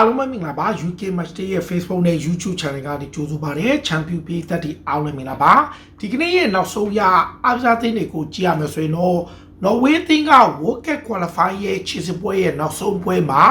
အားလုံးပဲမင်္ဂလာပါ UK Match Day ရဲ့ Facebook နဲ့ YouTube Channel ကနေကြိုဆိုပါရစေ Champion Peak သက်တီအားလုံးမင်္ဂလာပါဒီကနေ့ရဲ့နောက်ဆုံးရအားစားသင်းတွေကိုကြည့်ရမယ်ဆိုရင်တော့ Norway သင်းက World Cup Qualify ရဲ့ခြေစစ်ပွဲရဲ့နောက်ဆုံးပွဲမှာ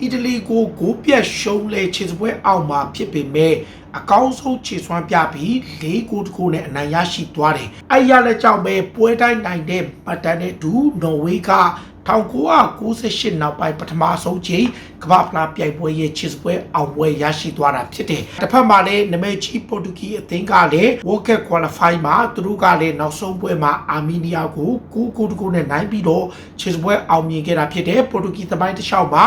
အီတလီကိုဂိုးပြတ်ရှုံးလဲခြေစစ်ပွဲအောက်မှာဖြစ်ပေမဲ့အကောင်းဆုံးခြေစွမ်းပြပြီး၄ဂိုးတကူနဲ့အနိုင်ရရှိသွားတယ်။အဲ့ရလက်ကြောင့်ပဲပွဲတိုင်းနိုင်တဲ့ပတ်တန်တဲ့ဒူနော်ဝေးက 1998နောက်ပိုင်းပထမဆုံးချိန်ကမ္ဘာဖလားပြိုင်ပွဲရဲ့ချစ်ပွဲအောင်ပွဲရရှိသွားတာဖြစ်တယ်။တစ်ဖက်မှာလည်းနမဲကြီးပေါ်တူဂီအသင်းကလည်း World Cup Qualify မှာသူတို့ကလည်းနောက်ဆုံးပွဲမှာအာမီနီးယားကို9ဂိုးတကူနဲ့နိုင်ပြီးတော့ချစ်ပွဲအောင်မြင်ခဲ့တာဖြစ်တယ်။ပေါ်တူဂီသမိုင်းတစ်လျှောက်မှာ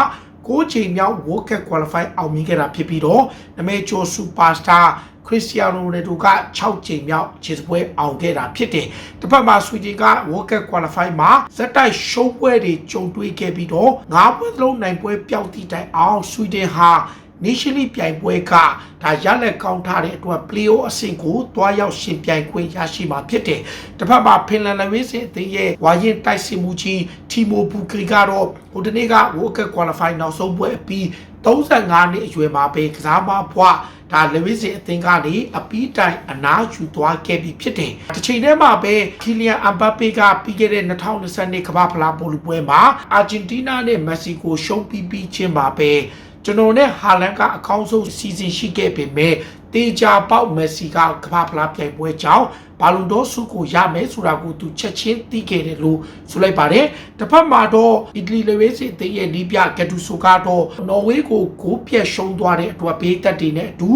ကိုးချိန်မြောက် World Cup Qualify အောင်မြင်ခဲ့တာဖြစ်ပြီးတော့နမဲချိုစူပါစတာ ခရစ္စတီယာနိုရိုနယ်ဒိုက6ချိန်မြောက်ခြေစပွဲအောင်ခဲ့တာဖြစ်တယ်။တစ်ဖက်မှာဆွီဒင်က World Cup Qualify မှာဇက်တိုက်ရှုံးပွဲတွေကြုံတွေ့ခဲ့ပြီးတော့၅ပွဲစလုံးနိုင်ပွဲပျောက်သည့်တိုင်အောင်ဆွီဒင်ဟာ National ပြိုင်ပွဲကဒါရလက်ကောင်းထားတဲ့အတွက် Play-off အဆင့်ကိုတွားရောက်ရှင်ပြိုင်ခွင့်ရရှိမှာဖြစ်တယ်။တစ်ဖက်မှာဖင်လန်လက်ဝင်းစင်အသင်းရဲ့ဝါရင်တိုက်စစ်မှုကြီးတီမိုဘူကရီကတော့ဟိုတနေ့က World Cup Qualify နောက်ဆုံးပွဲအပြီး 35နှစ်အရွယ်မှာပဲကစားမဘွားဒါလဝစ်စီအသင်းကနေအပီးတိုင်အနားယူသွားခဲ့ပြီဖြစ်တယ်။တစ်ချိန်တည်းမှာပဲကီလီယန်အမ်ဘပ်ပေကပြီးခဲ့တဲ့2020ကမ္ဘာဖလားဘောလုံးပွဲမှာအာဂျင်တီးနားနဲ့မက္ကဆီကိုရှုံးပြီးပြီးချင်းမှာပဲကျွန်တော်နဲ့ဟာလန်ကအကောင်းဆုံးစီစဉ်ရှိခဲ့ပေမဲ့ တေချာပေါက်မက်ဆီကကမ္ဘာဖလားပြိုင်ပွဲကြောင့်ဘာလုံတော်စုကိုရမယ်ဆိုတာကိုသူချက်ချင်းသိခဲ့တယ်လို့ဆိုလိုက်ပါတယ်။တစ်ဖက်မှာတော့အီတလီလေဝေးစီအသင်းရဲ့နီးပြဂက်တူဆိုကတော့နော်ဝေးကိုဂိုးပြတ်ရှုံးသွားတဲ့အတွက်ဘေးသက်တွေနဲ့အတူ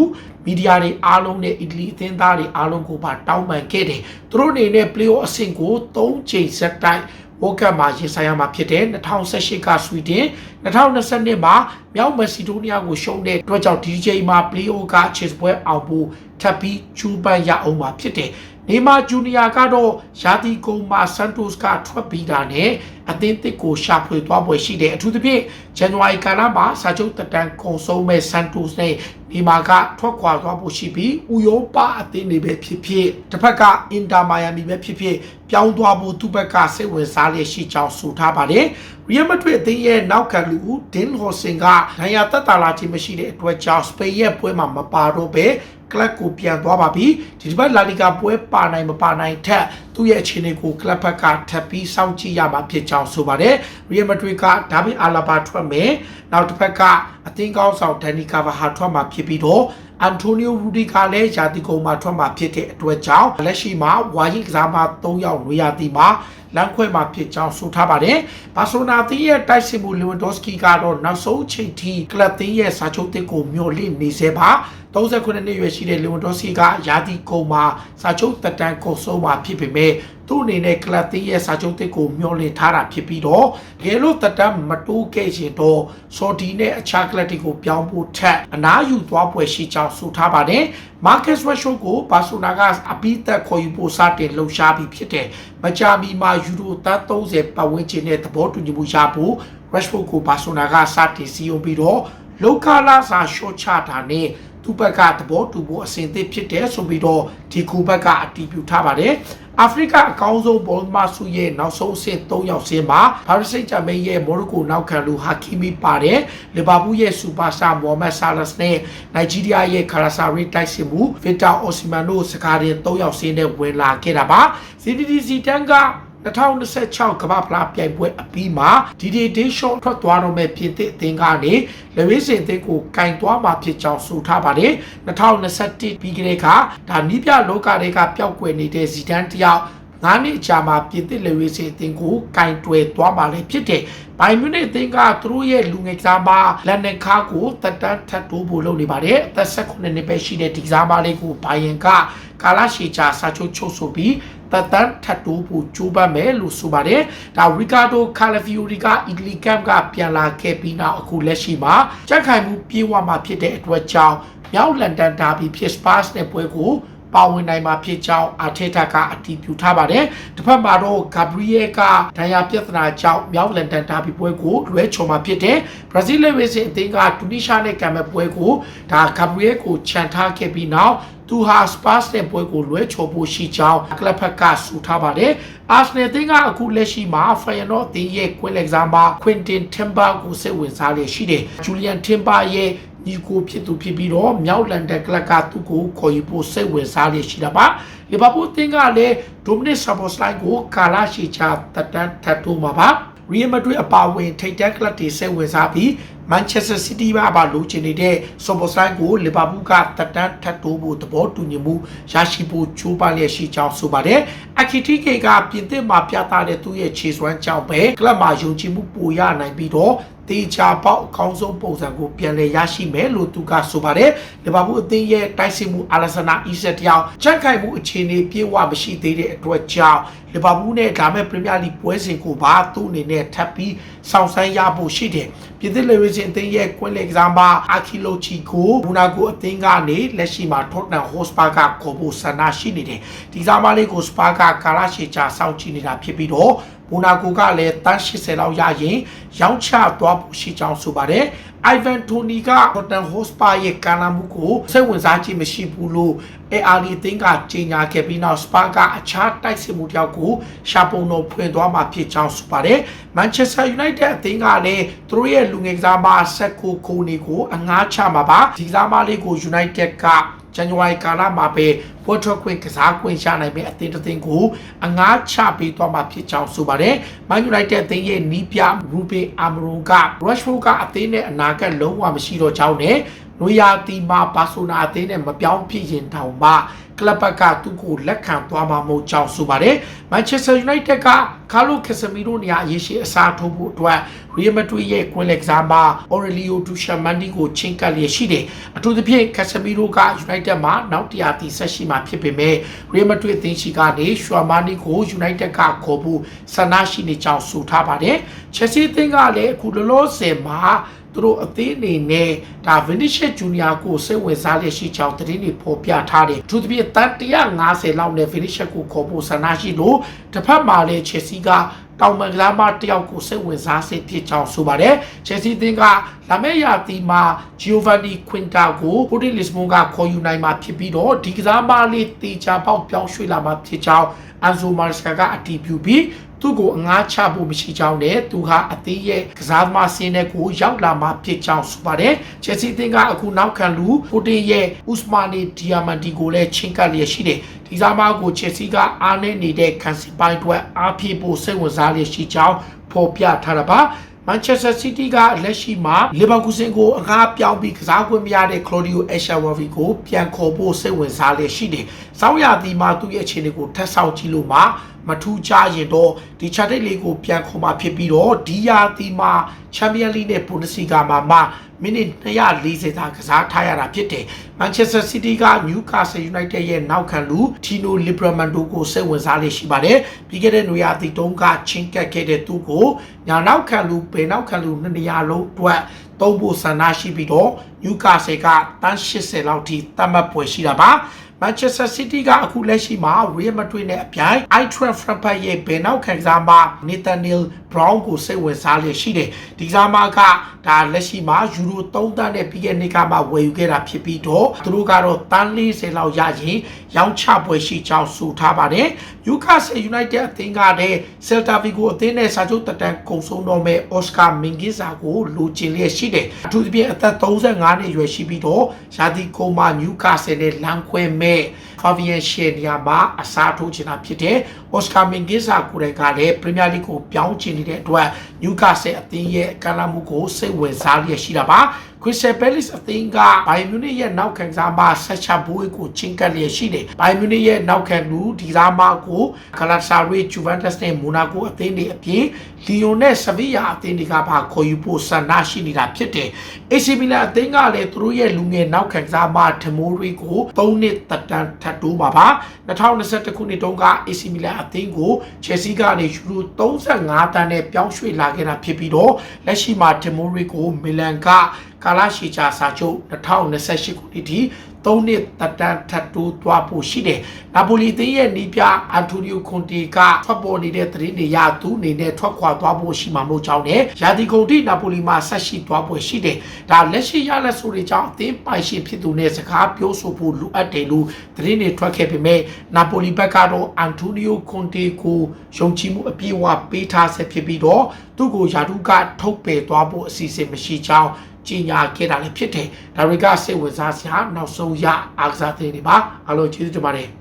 မီဒီယာတွေအားလုံးနဲ့အီတလီအသင်းသားတွေအားလုံးကိုပါတောင်းပန်ခဲ့တယ်။သူတို့အနေနဲ့ play-off အဆင့်ကို၃ချိန်ဆက်တိုက် ဝေါကတ်မှာရင်ဆိုင်ရမှာဖြစ်တယ်2018ကဆွီဒင်2022မှာမြောက်မက်ဆီဒိုးနီးယားကိုရှုံးတဲ့အတွက်ကြောင့်ဒီချိန်မှာ play-off ကချစ်ပွဲအောင်ဖို့ထပ်ပြီးချူပန်ရအောင်မှာဖြစ်တယ်နေမာဂျူနီယာကတော့ယာတီကုံမာဆန်တိုစ်ကထွက်ပြီးတာနဲ့ အသင်းတစ်ကိုရှာဖွေသွားပွဲရှိတယ်အထူးသဖြင့်ဇန်နဝါရီကာလမှာစာချုပ်တက်တန်းခုံဆုံးမဲ့ဆန်တိုစ်နဲ့နေမာကထွက်ခွာသွားဖို့ရှိပြီးဥရောပအသင်းတွေပဲဖြစ်ဖြစ်တစ်ဖက်ကအင်တာမိုင်ယာမီပဲဖြစ်ဖြစ်ပြောင်းသွားဖို့သူ့ဘက်ကစိတ်ဝင်စားလျက်ရှိကြောင်းဆိုထားပါတယ်ရီယယ်မက်ဒရစ်အသင်းရဲ့နောက်ခံလူဒင်းဟော်ဆင်ကနိုင်ယာတက်တာလာခြင်းမရှိတဲ့အတွက်ကြောင့်စပိန်ရဲ့ပွဲမှာမပါတော့ပဲကလပ်ကိုပြန်သွားပါပြီဒီတစ်ပတ်လာလီဂါပွဲပါနိုင်မပါနိုင်ထက်သူ့ရဲ့အခြေအနေကိုကလပ်ဘက်ကထပ်ပြီးစောင့်ကြည့်ရမှာဖြစ်ကြောင်းဆိုပါတယ်ရီယယ်မက်ဒရစ်ကဒါဗစ်အာလာဘာထွက်မယ်နောက်တစ်ဖက်ကအသင်းကောင်းဆောင်ဒန်နီကာဗာဟာထွက်မှာဖြစ်ပြီးတော့အန်တိုနီယိုရူဒီကလည်းယာတီကုံမှာထွက်မှာဖြစ်တဲ့အတွက်ကြောင့်လက်ရှိမှာဝါရင်ကစားမ၃ယောက်နွေရာသီမှာလမ်းခွဲမှာဖြစ်ကြောင်းဆိုထားပါတယ်။ဘာဆိုနာသင်းရဲ့တိုက်စစ်မှုလီဝန်ဒေါစကီကတော့နောက်ဆုံးချိန်ထိကလပ်သင်းရဲ့စာချုပ်တစ်ကိုမျှော်လင့်နေစေပါ39နှစ်ရွယ်ရှိတဲ့လီဝန်ဒေါစကီကယာတီကုံမှာစာချုပ်တက်တန်းကုန်ဆုံးမှာဖြစ်ပေမဲ့သူ့အနေနဲ့ကလပ်သင်းရဲ့စာချုပ်တစ်ကိုမျှော်လင့်ထားတာဖြစ်ပြီးတော့ငယ်လို့တက်တန်းမတိုးခဲ့ရင်တော့ဆော်ဒီနဲ့အခြားကလပ်တွေကိုပြောင်းဖို့ထက်အနားယူသွားပွဲရှိကြောင်းဆိုထားပါတယ်။ Marcus Rashford ကိုဘာဆိုနာကအပိသက်ခေါ်ယူဖို့စတင်လှုပ်ရှားပြီးဖြစ်တယ်။မကြာမီမှာယူရိုသန်း30ပတ်ဝန်းကျင်နဲ့သဘောတူညီမှုရဖို့ Rashford ကိုဘာဆိုနာကစတင်စီယုံပြီးတော့လောကလာစာရှော့ချတာနဲ့သူ့ဘက်ကသဘောတူဖို့အစဉ်သစ်ဖြစ်တယ်ဆိုပြီးတော့ဒီကူဘက်ကအတည်ပြုထားပါတယ်အာဖရိကအကောင်းဆုံးဘောလ်မဆုရဲ့နောက်ဆုံးအဆင့်3ယောက်စင်းမှာဘာရစ်စိတ်ဂျာမန်ရဲ့မော်ရိုကိုနောက်ခံလူဟာကီမီပါတယ်လီဗာပူးရဲ့စူပါစတာမိုဟာမက်ဆာလတ်နဲ့နိုင်ဂျီးရီးယားရဲ့ခါရာဆာရီတိုက်စစ်မှုဗီတာအော်စီမန်တို့စကားရင်3ယောက်စင်းနဲ့ဝင်လာခဲ့တာပါစီဒီဒီစီတန်က 2026ကမ္ဘာဖလားပြိုင်ပွဲအပြီးမှာဒီဒီဒေးရှော့ထွက်သွားတော့မဲ့ပြင်သစ်အသင်းကနေလဝိစင်အသင်းကိုကင်သွားမှာဖြစ်ကြောင်းဆိုထားပါတယ်2021ပြီးကလေးကဒါနီးပြလောကတွေကပျောက်ကွယ်နေတဲ့ဇီဒန်တယောက် ငါးနှစ်ကြာမှပြင်သစ်လေဝေးစီအသင်းကိုကင်တွယ်သွားမှာလည်းဖြစ်တယ်။ဘိုင်မြူနစ်အသင်းကသူတို့ရဲ့လူငယ်ကစားမလက်နက်ခါကိုတက်တန်းထပ်တိုးဖို့လုပ်နေပါတယ်။အသက်16နှစ်ပဲရှိတဲ့ဒီကစားမလေးကိုဘိုင်ယန်ကကာလာရှီချာစာချုပ်ချုပ်ဆိုပြီးတက်တန်းထပ်တိုးဖို့ကြိုးပမ်းမယ်လို့ဆိုပါတယ်။ဒါရီကာဒိုကာလဖီယိုရီကအီတလီကမ်ကပြန်လာခဲ့ပြီးနောက်အခုလက်ရှိမှာကြက်ခိုင်မှုပြေးဝမှာဖြစ်တဲ့အတွက်ကြောင့်မြောက်လန်ဒန်ဒါဘီဖြစ်စပတ်စ်နဲ့ပွဲကို ပါဝင်နိုင်မှာဖြစ်ကြောင်းအာထေတာကအတည်ပြုထားပါတယ်။တစ်ဖက်မှာတော့ဂါဘရီယယ်ကဒဏ်ရာပြဿနာကြောင့်မြောက်လန်ဒန်ဒါဘီပွဲကိုလွဲချော်မှာဖြစ်တယ်။ဘရာဇီးလေဝေးစင်အသင်းကတူနီရှာနဲ့ကံမဲ့ပွဲကိုဒါဂါဘရီယယ်ကိုခြံထားခဲ့ပြီးနောက်သူဟာစပါစ်တဲ့ပွဲကိုလွဲချော်ဖို့ရှိကြောင်းကလပ်ဖက်ကဆူထားပါတယ်။အာဆနယ်အသင်းကအခုလက်ရှိမှာဖယနော်အသင်းရဲ့ကွင်းလက်စားမှာခွင်တင်ထင်ဘာကိုစိတ်ဝင်စားလျက်ရှိတယ်။ဂျူလီယန်ထင်ဘာရဲ့ညီကိုဖြစ်သူဖြစ်ပြီးတော့မြောက်လန်ဒန်ကလပ်ကသူ့ကိုခေါ်ယူဖို့စိတ်ဝင်စားလျက်ရှိတာပါလီဗာပူးအသင်းကလည်းဒိုမနစ်ဆာဘော့စလိုက်ကိုကာလာရှီချာတက်တန်းထပ်တိုးမှာပါရီယယ်မက်ဒရစ်အပါအဝင်ထိပ်တန်းကလပ်တွေစိတ်ဝင်စားပြီးမန်ချက်စတာစီးတီးမှာပါလိုချင်နေတဲ့ဆော်ဘော့စလိုက်ကိုလီဗာပူးကတက်တန်းထပ်တိုးဖို့သဘောတူညီမှုရရှိဖို့ကြိုးပမ်းလျက်ရှိကြောင်းဆိုပါတယ်အခီတီကေကပြင်သစ်မှာပြသတဲ့သူ့ရဲ့ခြေစွမ်းကြောင့်ပဲကလပ်မှာယုံကြည်မှုပိုရနိုင်ပြီးတော့ တေချာပေါက်အကောင်းဆုံးပုံစံကိုပြန်လည်ရရှိမယ်လို့သူကဆိုပါတယ်။လီဗာပူးအသင်းရဲ့တိုက်စစ်မှုအာလက်ဆာနာအီဆက်တယောက်ချက်ခိုင်မှုအခြေအနေပြေဝမရှိသေးတဲ့အတွက်ကြောင့်လီဗာပူးနဲ့ဒါမဲ့ပရီးမီးယားလိပွဲစဉ်ကိုပါသူ့အနေနဲ့ထပ်ပြီးဆောင်ဆန်းရဖို့ရှိတယ်။ပြည်သစ်လေဝေးစင်အသင်းရဲ့ကွင်းလေကစားမအာခီလိုချီကိုဘူနာကိုအသင်းကနေလက်ရှိမှာထော့တန်ဟော့စပါကခေါ်ဖို့ဆန္ဒရှိနေတယ်။ဒီကစားမလေးကိုစပါကကာလာရှေချာစောင့်ကြည့်နေတာဖြစ်ပြီးတော့ မိုနာကိုကလည်းတန်း80လောက်ရရင်ရောင်းချသွားဖို့ရှိကြောင်းဆိုပါတယ်။အိုင်ဗန်တိုနီကတော်တန်ဟော့စပါရဲ့ကာနာမှုကိုစိတ်ဝင်စားခြင်းမရှိဘူးလို့ အဲအာလီတင်းကကြေညာခဲ့ပြီးနောက်စပါကအခြားတိုက်စစ်မှုတယောက်ကိုရှာပုံတော်ဖွင့်သွားမှာဖြစ်ကြောင်းဆိုပါတယ်။မန်ချက်စတာယူနိုက်တက်အသင်းကလည်းသူတို့ရဲ့လူငယ်ကစားမဆက်ကိုကိုနေကိုအငားချမှာပါ။ဒီကစားမလေးကိုယူနိုက်တက်ကဇန်နဝါရီကာလမှာပဲပွဲထွက်ခွင့်ကစားခွင့်ရနိုင်မယ့်အသင်းတစ်သင်းကိုအငားချပေးသွားမှာဖြစ်ကြောင်းဆိုပါတယ်။မန်ယူနိုက်တက်အသင်းရဲ့နီးပြရူဘင်အာမရွန်ကရက်ရှ်ဖိုကအသင်းနဲ့အနာဂတ်လုံးဝမရှိတော့ကြောင်းနဲ့ နွေရာသီမှာဘာဆိုနာအသင်းနဲ့မပြောင်းဖြစ်ရင်တောင်မှ ကလပ်ဘက်ကသူ့ကိုလက်ခံသွားမှာမဟုတ်ကြောင်းဆိုပါတယ်။မန်ချက်စတာယူနိုက်တက်ကကာလိုကက်ဆမီရိုနေရာအရေးရှိအစားထိုးဖို့အတွက်ရီယယ်မက်ဒရစ်ရဲ့ ကွင်းလက်ကစားမအော်ရလီယိုဒူရှာမန်ဒီကိုချင်းကပ်လျက်ရှိတယ်။အထူးသဖြင့်ကက်ဆမီရိုကယူနိုက်တက်မှာနောက်တရာတီဆက်ရှိမှာဖြစ်ပေမဲ့ရီယယ်မက်ဒရစ်အသင်းရှိကနေရှွာမာနီကိုယူနိုက်တက်ကခေါ်ဖို့ဆန္ဒရှိနေကြောင်းဆိုထားပါတယ်။ချက်စီအသင်းကလည်းအခုလောလောဆယ်မှာသူတို့အသင်းအနေနဲ့ဒါဗင်နီရှက်ဂျူနီယာကိုစိတ်ဝင်စားလက်ရှိကြောင်းသတင်းတွေဖော်ပြထားတယ်။သူတို့ပြတန်150လောက်နဲ့ဗင်နီရှက်ကိုခေါ်ဖို့ဆန္ဒရှိလို့တစ်ဖက်မှာလည်းချက်စီကတောင်မန်ကစားမတယောက်ကိုစိတ်ဝင်စားစိတ်ဖြစ်ကြောင်းဆိုပါတယ်။ချက်စီသင်းကလာမယ့်ရာသီမှာဂျီယိုဗန်နီခွင်တာကိုပိုတီလစ်ဘွန်ကခေါ်ယူနိုင်မှာဖြစ်ပြီးတော့ဒီကစားမလေးတေချာပေါက်ပြောင်းရွှေ့လာမှာဖြစ်ကြောင်းအန်ဇိုမာစကာကအတီးပြုပြီး သူ့ကိုအငားချဖို့မရှိကြောင်းနဲ့သူဟာအသင်းရဲ့ကစားသမားစင်းတဲ့ကိုရောက်လာမှာဖြစ်ကြောင်းဆိုပါတယ်။ချက်စီသင်းကအခုနောက်ခံလူပိုတင်ရဲ့ဥစမာနီဒီယာမန်တီကိုလည်းချင်းကပ်လျက်ရှိတယ်။ဒီစားမကိုချက်စီကအားနည်းနေတဲ့ကန်စီပိုင်းအတွက်အားဖြည့်ဖို့စိတ်ဝင်စားလျက်ရှိကြောင်းဖော်ပြထားတာပါ။မန်ချက်စတာစီးတီးကလက်ရှိမှာလီဗာပူးဆင်ကိုအငှားပြောင်းပြီးကစားခွင့်မရတဲ့ကလိုဒီယိုအရှာဝါဗီကိုပြန်ခေါ်ဖို့စိတ်ဝင်စားလျက်ရှိတယ်။စောင်းရသည်မှာသူ့ရဲ့အခြေအနေကိုထပ်ဆောက်ကြည့်လို့မှမထူးခြားရင်တော့ဒီချာတိတ်လေးကိုပြန်ခေါ်มาဖြစ်ပြီးတော့ဒီယာတီမှာချန်ပီယံလိနဲ့ဘွန်ဒစီဂါမှာမှမိနစ်240သာကစားထားရတာဖြစ်တယ်။မန်ချက်စတာစီးတီးကနျူကာဆယ်ယူနိုက်တက်ရဲ့နောက်ခံလူတီနိုလီဘရမန်ဒိုကိုစိတ်ဝင်စားလေးရှိပါတယ်။ပြီးခဲ့တဲ့နွေရာသီတုန်းကချင်းကပ်ခဲ့တဲ့သူကိုညာနောက်ခံလူဘယ်နောက်ခံလူနှစ်နေရာလုံးအတွက်သုံးဖို့ဆန္ဒရှိပြီးတော့နျူကာဆယ်ကတန်း80လောက်ထိတတ်မှတ်ပွဲရှိတာပါ။ Manchester City ကအခုလက်ရှိမှာ Real Madrid နဲ့အပြိုင် Eintracht Frankfurt ရဲ့ဘယ်နောက်ကစားမ Nathaniel Brown ကိုစိတ်ဝင်စားလျက်ရှိတယ်။ဒီကစားမကဒါလက်ရှိမှာယူရို3တန်းနဲ့ပြီးခဲ့တဲ့နှစ်ကမှဝယ်ယူခဲ့တာဖြစ်ပြီးတော့သူတို့ကတော့တန်း40လောက်ရရင်ရောင်းချပွဲရှိကြောင်းဆိုထားပါတယ်။ Newcastle United အသင်းကလည်း Celta Vigo အသင်းနဲ့စာချုပ်တက်တန်ကုံဆုံးတော့မဲ့ Oscar Mingueza ကိုလိုချင်လျက်ရှိတယ်။အထူးသဖြင့်အသက်35နှစ်အရွယ်ရှိပြီးတော့ရာသီကုန်မှာ Newcastle နဲ့လမ်းခွဲမဲ့ Fabian Schär နေရာမှာအစားထိုးချင်တာဖြစ်တယ်။ Oscar Mingueza ကိုယ်တိုင်ကလည်း Premier League ကိုပြောင်းချင်နေတဲ့အတွက် Newcastle အသင်းရဲ့ကမ်းလှမ်းမှုကိုစိတ်ဝင်စားလျက်ရှိတာပါ။ Crystal Palace အသင်းကဘိုင်မြူနစ်ရဲ့နောက်ခံစားမဆက်ချဘိုးကိုချင်းကပ်လျက်ရှိတယ်။ဘိုင်မြူနစ်ရဲ့နောက်ခံလူဒီစားမကိုဂလာဆာရီဂျူဗန်တက်စ်နဲ့မိုနာကိုအသင်းတွေအပြင်လီယိုနဲ့ဆဗီယာအသင်းတွေကပါခေါ်ယူဖို့ဆန္ဒရှိနေတာဖြစ်တယ်။ AC Milan အသင်းကလည်းသူတို့ရဲ့လူငယ်နောက်ခံစားမထမိုးရီကို3နှစ်တက်တန်ထပ်တိုးပါပါ2021ခုနှစ်တုန်းက AC Milan အသင်းကို Chelsea ကနေယူရို35တန်းနဲ့ပြောင်းရွှေ့လာခဲ့တာဖြစ်ပြီးတော့လက်ရှိမှာထမိုးရီကိုမီလန်က ကာလာရှီချာစာချုပ်2028ခုနှစ်ထိ၃နှစ်တက်တန်းထပ်တိုးသွားဖို့ရှိတယ်။နာပိုလီသင်းရဲ့နီးပြအန်တိုနီယိုကွန်တီကထွက်ပေါ်နေတဲ့သတင်းတွေရသူအနေနဲ့ထွက်ခွာသွားဖို့ရှိမှာမဟုတ်ကြောင်းနဲ့ရာသီကုန်ထိနာပိုလီမှာဆက်ရှိသွားဖို့ရှိတယ်။ဒါလက်ရှိရလက်ဆိုတွေကြောင့်အသင်းပိုင်ရှင်ဖြစ်သူနဲ့စကားပြောဆိုဖို့လိုအပ်တယ်လို့သတင်းတွေထွက်ခဲ့ပေမဲ့နာပိုလီဘက်ကတော့အန်တိုနီယိုကွန်တီကိုယုံကြည်မှုအပြည့်အဝပေးထားဆက်ဖြစ်ပြီးတော့သူ့ကိုယာဒုကထုတ်ပယ်သွားဖို့အစီအစဉ်မရှိကြောင်း ကြီးညာခဲ့တာလည်းဖြစ်တယ်။ဒါတွေကစိတ်ဝင်စားစရာနောက်ဆုံးရအားကစားသတင်းတွေပါအားလုံးကျေးဇူးတင်ပါတယ်။